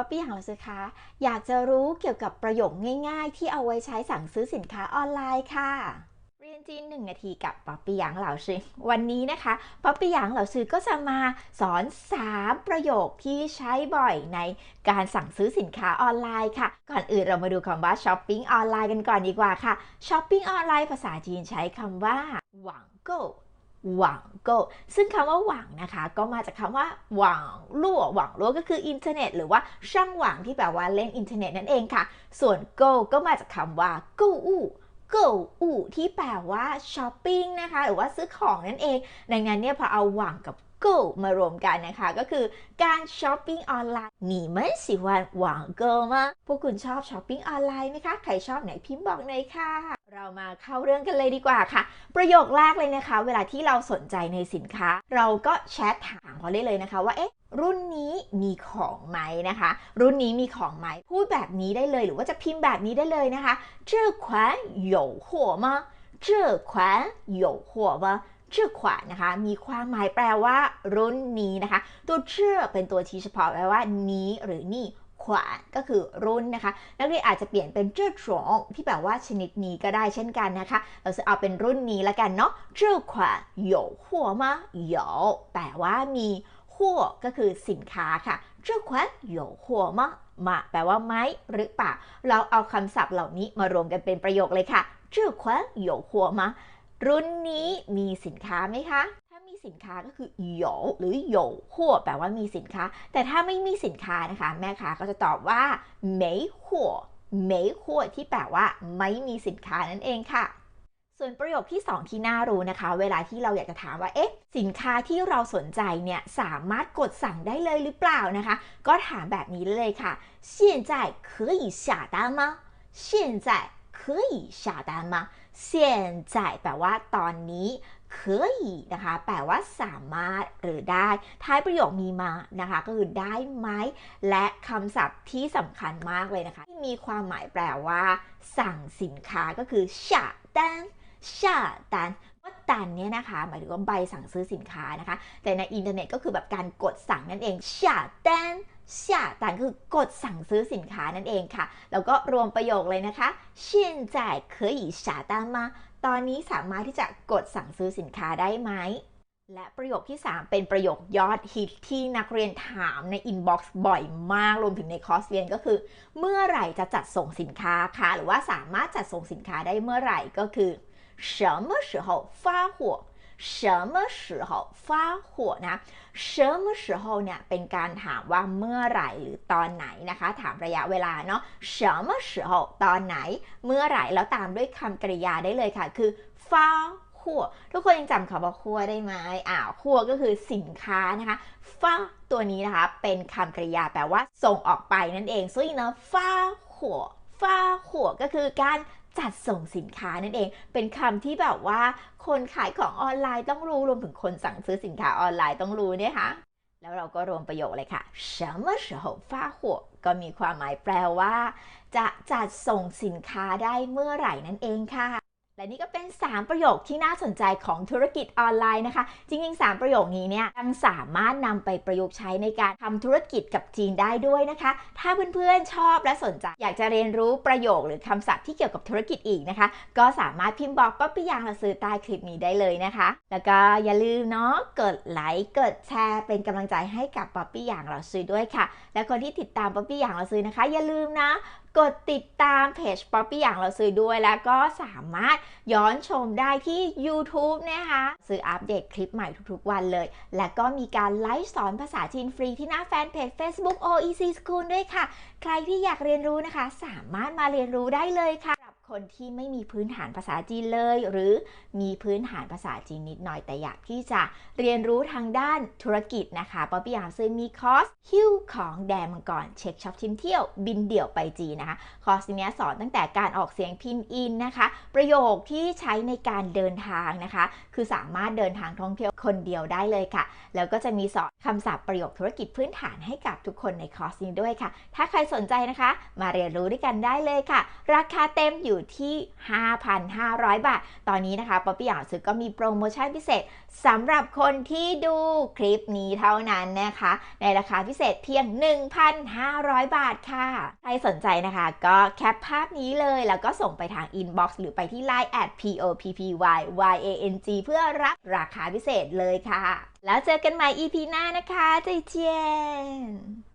ป๊อปปี้หางเราซื้อคะอยากจะรู้เกี่ยวกับประโยคง่าย ๆ ที่เอาไว้ใช้สั่งซื้อสินค้าออนไลน์ค่ะเรียนจีนหนึ่งนาทีกับป๊อปปี้หยางเหล่าซื้อวันนี้นะคะป๊อปปี้หยางเหล่าซื้อก็จะมาสอน 3 ประโยคที่ใช้บ่อยในการสั่งซื้อสินค้าออนไลน์ค่ะ ก่อนอื่นเรามาดูคำว่าช้อปปิ้งออนไลน์กันก่อนดีกว่าค่ะช้อปปิ้งออนไลน์ภาษาจีนใช้คำว่าหวังโก หวังโกซึ่งคำว่าหวังนะคะ ก็มาจากคำว่าหวังลั่วหวังลั่วก็คืออินเทอร์เน็ตหรือว่าช่างหวังที่แปลว่าเล่นอินเทอร์เน็ตนั่นเองค่ะ ส่วน go ก็มาจากคำว่ากู้อู้กูอูที่แปลว่าช้อปปิ้งนะคะ หรือว่าซื้อของนั่นเอง ดังนั้นเนี่ยพอเอาหวังกับกูมารวมกันนะคะ ก็คือการช้อปปิ้งออนไลน์你们喜欢网购吗พวกคุณชอบช้อปปิ้งออนไลน์ไหมคะ ใครชอบไหนพิมพ์บอกหน่อยค่ะ เรามาเข้าเรื่องกันเลยดีกว่าค่ะ ประโยคแรกเลยนะคะ เวลาที่เราสนใจในสินค้า เราก็แชทถามเขาได้เลยนะคะ ว่าเอ๊ะรุ่นนี้มีของไหมนะคะ รุ่นนี้มีของไหมพูดแบบนี้ได้เลย หรือว่าจะพิมพ์แบบนี้ได้เลยนะคะ这款有货吗这款有货吗ชื่อขวานนะคะ มีความหมายแปลว่า รุ่นนี้นะคะ ตัวเชื่อเป็นตัวชี้เฉพาะแปลว่านี้หรือนี่ ขวานก็คือรุ่นนะคะ นักเรียนอาจจะเปลี่ยนเป็นเจ้าฉงที่แปลว่าชนิดนี้ก็ได้เช่นกันนะคะ เราจะเอาเป็นรุ่นนี้ละกันเนาะเจ้าขวาน有货吗有แปลว่ามีหัวก็คือสินค้าค่ะเจ้าขวาน有货吗มาแปลว่าไหมหรือเปล่า เราเอาคำศัพท์เหล่านี้มารวมกันเป็นประโยคเลยค่ะ这款有货吗รุ่นนี้มีสินค้าไหมคะ ถ้ามี สินค้าก็คือ有หรือ有货แปลว่ามีสินค้า แต่ถ้าไม่มีสินค้านะคะ แม่ค้าก็จะตอบว่า没货没货ที่แปลว่า ไม่มีสินค้านั่นเองค่ะ ส่วนประโยคที่ 2 ที่น่ารู้นะคะ เวลาที่เราอยากจะถามว่า เอ๊ะ สินค้าที่เราสนใจเนี่ยสามารถกดสั่งได้เลยหรือเปล่านะคะ ก็ถามแบบนี้เลยค่ะ现在可以下单吗现在 可以下单吗现在แปลว่าตอนนี้可以นะคะ แปลว่าสามารถหรือได้ ท้ายประโยคมีมานะคะ ก็คือได้ไหม และคำศัพท์ที่สำคัญมากเลยนะคะ ที่มีความหมายแปลว่า สั่งสินค้าก็คือ ชาตันว่าตันเนี่ยนะคะหมายถึงว่าใบสั่งซื้อสินค้านะคะ แต่ในอินเทอร์เน็ตก็คือแบบการกดสั่งนั่นเองชาตันชาตันคือกดสั่งซื้อสินค้านั่นเองค่ะ แล้วก็รวมประโยคเลยนะคะเช่นจ่าเคยชาตันมาตอนนี้สามารถที่จะกดสั่งซื้อสินค้าได้ไหมและประโยคที่ 3 เป็นประโยคยอดฮิตที่นักเรียนถามในอินบ็อกซ์บ่อยมากรวมถึงในคอร์สเรียนก็คือ เมื่อไหร่จะจัดส่งสินค้าคะหรือว่าสามารถจัดส่งสินค้าได้เมื่อไหร่ก็คือ 什么时候发货什么时候发货นะ什么时候เนี่ยเป็นการถามว่าเมื่อไหร่หรือตอนไหนนะคะ ถามระยะเวลาเนาะ什么时候ตอนไหน เมื่อไหร่แล้วตามด้วยคำกริยาได้เลยค่ะ คือ发货ทุกคนยังจำคำว่าคั่วได้ไหมอ่าวคั่วก็คือสินค้านะคะฟ้าตัวนี้นะคะ เป็นคำกริยาแปลว่าส่งออกไปนั่นเอง所以呢发货发货ก็คือการ จัดส่งสินค้านั่นเอง เป็นคำที่แบบว่า คนขายของออนไลน์ต้องรู้ รวมถึงคนสั่งซื้อสินค้าออนไลน์ต้องรู้เนี่ยค่ะ แล้วเราก็รวมประโยคเลยค่ะ什么时候发货ก็มีความหมายแปลว่า จะจัดส่งสินค้าได้เมื่อไหร่นั่นเองค่ะ และนี่ก็เป็น 3 ประโยคที่น่าสนใจของธุรกิจออนไลน์นะคะ จริงๆ 3 ประโยคนี้เนี่ยยังสามารถนำไปประยุกต์ใช้ในการทำธุรกิจกับจีนได้ด้วยนะคะ ถ้าเพื่อนๆ ชอบและสนใจ อยากจะเรียนรู้ประโยคหรือคำศัพท์ที่เกี่ยวกับธุรกิจอีกนะคะ ก็สามารถพิมพ์บอกป๊อปปี้ยางเราซื้อใต้คลิปนี้ได้เลยนะคะ แล้วก็อย่าลืมเนาะกดไลค์กดแชร์เป็นกำลังใจให้กับป๊อปปี้ยางเราซื้อด้วยค่ะ และคนที่ติดตามป๊อปปี้ยางเราซื้อนะคะ อย่าลืมนะกดติดตามเพจป๊อปปี้อย่างเราซื้อด้วยแล้วก็สามารถย้อนชมได้ที่ YouTube นะคะซื้ออัปเดตคลิปใหม่ทุกๆวันเลย และก็มีการไลฟ์สอนภาษาจีนฟรีที่หน้าแฟนเพจ Facebook OEC School ด้วยค่ะ ใครที่อยากเรียนรู้นะคะ สามารถมาเรียนรู้ได้เลยค่ะ คนที่ไม่มีพื้นฐานภาษาจีนเลย หรือมีพื้นฐานภาษาจีนนิดหน่อยแต่อยากที่จะเรียนรู้ทางด้านธุรกิจนะคะป๊อปปี้อยางซื้อมีคอร์สฮิ้วของแดนมังกรเช็คช็อปชิมเที่ยวบินเดี่ยวไปจีนนะคะ คอร์สนี้สอนตั้งแต่การออกเสียงพินอินนะคะ ประโยคที่ใช้ในการเดินทางนะคะ คือสามารถเดินทางท่องเที่ยวคนเดียวได้เลยค่ะ แล้วก็จะมีสอนคำศัพท์ประโยคธุรกิจพื้นฐานให้กับทุกคนในคอร์สนี้ด้วยค่ะ ถ้าใครสนใจนะคะ มาเรียนรู้ด้วยกันได้เลยค่ะ ราคาเต็มอยู่อยู่ที่ 5,500 บาท ตอนนี้นะคะป๊อปปี้อยากซื้อก็มีโปรโมชั่นพิเศษสำหรับคนที่ดูคลิปนี้เท่านั้นนะคะ ในราคาพิเศษเพียง 1,500 บาทค่ะ ใครสนใจนะคะก็แคปภาพนี้เลย แล้วก็ส่งไปทางอินบ็อกซ์หรือไปที่ Line at p o p p y y a n g เพื่อรับราคาพิเศษเลยค่ะ แล้วเจอกันใหม่ EP หน้านะคะใจเจียน